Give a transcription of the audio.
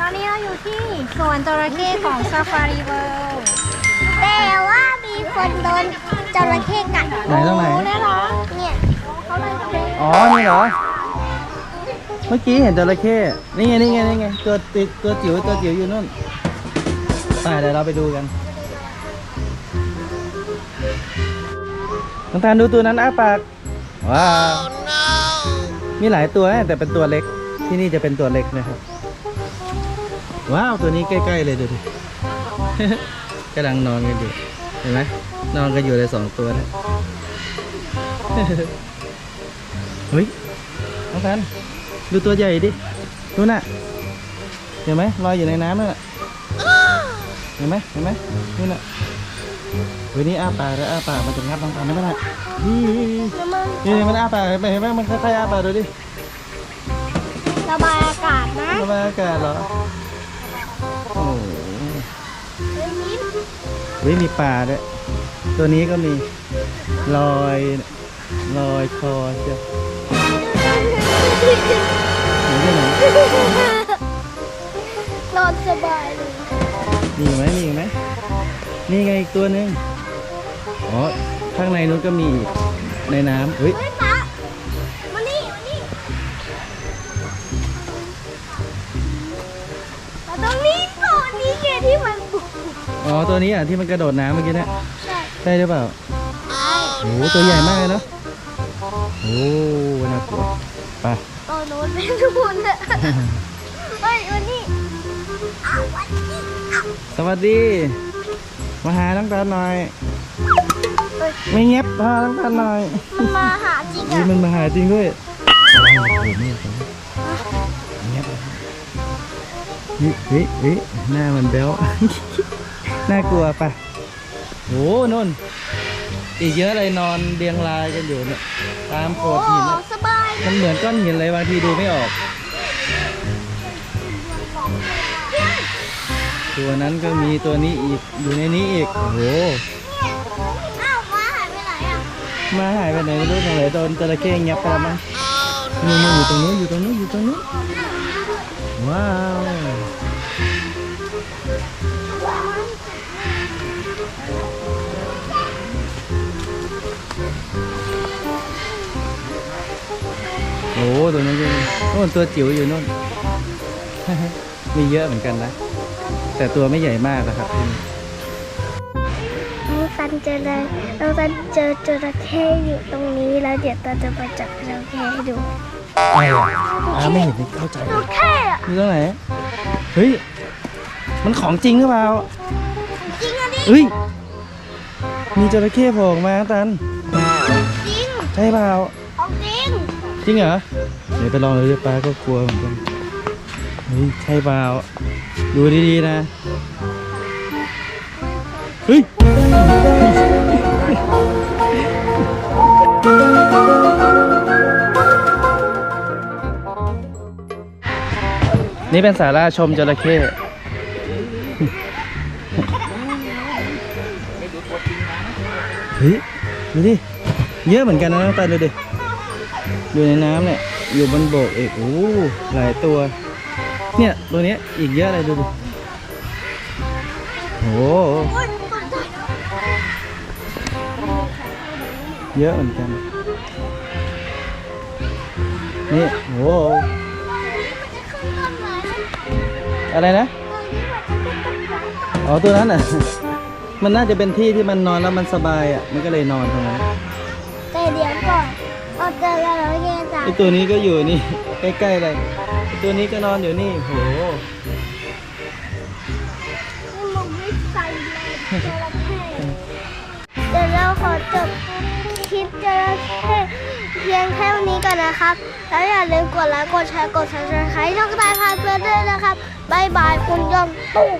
ตอนนี้เราอยู่ที่สวนจระเข้ของซาฟารีเวิลด์แต่ว่ามีคนโดนจระเข้กัดไหนตรงไหน โอ้เนี่ยเหรอเนี่ยเขาเลยจะเป็นอ๋อ นี่เหรอ เมื่อกี้เห็นจระเข้ นี่ไง นี่ไง นี่ไง ตัวติดตัวจิ๋ว ตัวจิ๋วอยู่นู่นไปเดี๋ยวเราไปดูกันน้องตาลดูตัวนั้นอ้าปาก ว้าว มีหลายตัวนะแต่เป็นตัวเล็ก ที่นี่จะเป็นตัวเล็กนะครับ ว้าวตัวนี้ใกล้ๆเลยดูดิกำลังนอนกันอยู่เห็นไหมนอนกันอยู่เลยสองตัวนะเฮ้ยน้องแพนดูตัวใหญ่ดิดูน่ะเห็นไหมลอยอยู่ในน้ำนั่นน่ะเห็นไหมเห็นไหมนี่น่ะเฮ้ยนี่อ้าปากแล้วอ้าปากมันจะงับน้องแพนได้ไหมน่ะนี่นี่มันอ้าปากเห็นไหมเห็นไหมมันค่อยๆอ้าปากดูดิระบายอากาศนะระบายอากาศเหรอโอ้ เฮ้ยมีปลาด้วย ตัวนี้ก็มีลอยลอยคอเชียวเห็นที่ไหนนอนสบายเลยมีอีกไหมมีอีกไหมนี่ไงอีกตัวหนึ่งอ๋อ ข้างในนู้นก็มีอีกในน้ำเฮ้ย อ๋อตัวนี้อะที่มันกระโดดน้ำเมื่อกี้เนะใช่ใช่หรือเปล่าโอ้โหตัวใหญ่มากเลยเนาะโอ้น่ากลัวไปตัวโน้นเป็นทุนเลยเฮ้ยวันนี้เอาวันนี้เอาสวัสดี มาหาน้องตาลหน่อยเฮ้ยไม่เงียบพาน้องตาลหน่อย มันมาหาจริงนี่อะมันมาหาจริงด้วยโอ้โหเงียบเงียบเฮ้ยเฮ้ยเฮ้ยหน้ามันแบ๊ว น่ากลัวปะโอ้นุ่น อีกเยอะเลยนอนเรียงรายกันอยู่เนี่ยตามโขโอ้ดหินอะสบายมันเหมือนก้อนหินเลยบางทีดูไม่ออก ตัวนั้นก็มีตัวนี้อีกอยู่ในนี้อีกโอ้โหอ้าวมาหายไปไหนอะมาหายไปไหนไม่รู้ตรงไหนโดนจระเข้งับไปแล้วมั้งนี่นี่อยู่ตรงนู้นอยู่ตรงนู้นอยู่ตรงนู้นว้าว อ้โหตัวนั้นก็มีโน่นตัวจิ๋วอยู่นู่น มีเยอะเหมือนกันนะ แต่ตัวไม่ใหญ่มากนะครับที่นี่น้องซันเจอเลยน้องซันเจอจระเข้อยู่ตรงนี้แล้วเดี๋ยวตาจะไปจับจระเข้ให้ดูอะไรอะอ่าไม่เห็นไม่เข้าใจจระเข้อะอยู่ตรงไหน เฮ้ย มันของจริงหรือเปล่า จริงอันนี้เฮ้ย มีจระเข้โผล่ออกมาตัน จริง ใช่เปล่าของจริง จริงเหรอเดี๋ยวไปลองเลยป้าก็กลัวเหมือนกันเฮ้ยใช่เปล่าดูดีๆนะเฮ้ยนี่เป็นสาราชมจระเข้เฮ้ยดูดิ เยอะเหมือนกันนะน้องตาดูดิ อยู่ในน้ำเนี่ย อยู่บนโบกอีกโอ้หลายตัว เนี่ย ตัวนี้อีกเยอะเลยดูดิโอ้เยอะเหมือนกัน นี่โอ้โหอะไรนะ อ๋อ ตัวนั้นอะ มันน่าจะเป็นที่ที่มันนอนแล้วมันสบายอะ มันก็เลยนอนตรงนั้นแต่เดี๋ยวก่อน เราเจอแล้วเราแย่จังไอตัวนี้ก็อยู่นี่ ใกล้ๆเลยไอตัวนี้ก็นอนอยู่นี่โหมันไม่ใส่เลยจระเข้เดี๋ยวเราขอจบคลิปจระเข้เพียงแค่นี้ก่อนนะครับ แล้วอย่าลืมกดไลค์กดแชร์กด subscribe ช่องตายพาเพื่อนด้วยนะครับบายบายคุณยอมตุ๊ก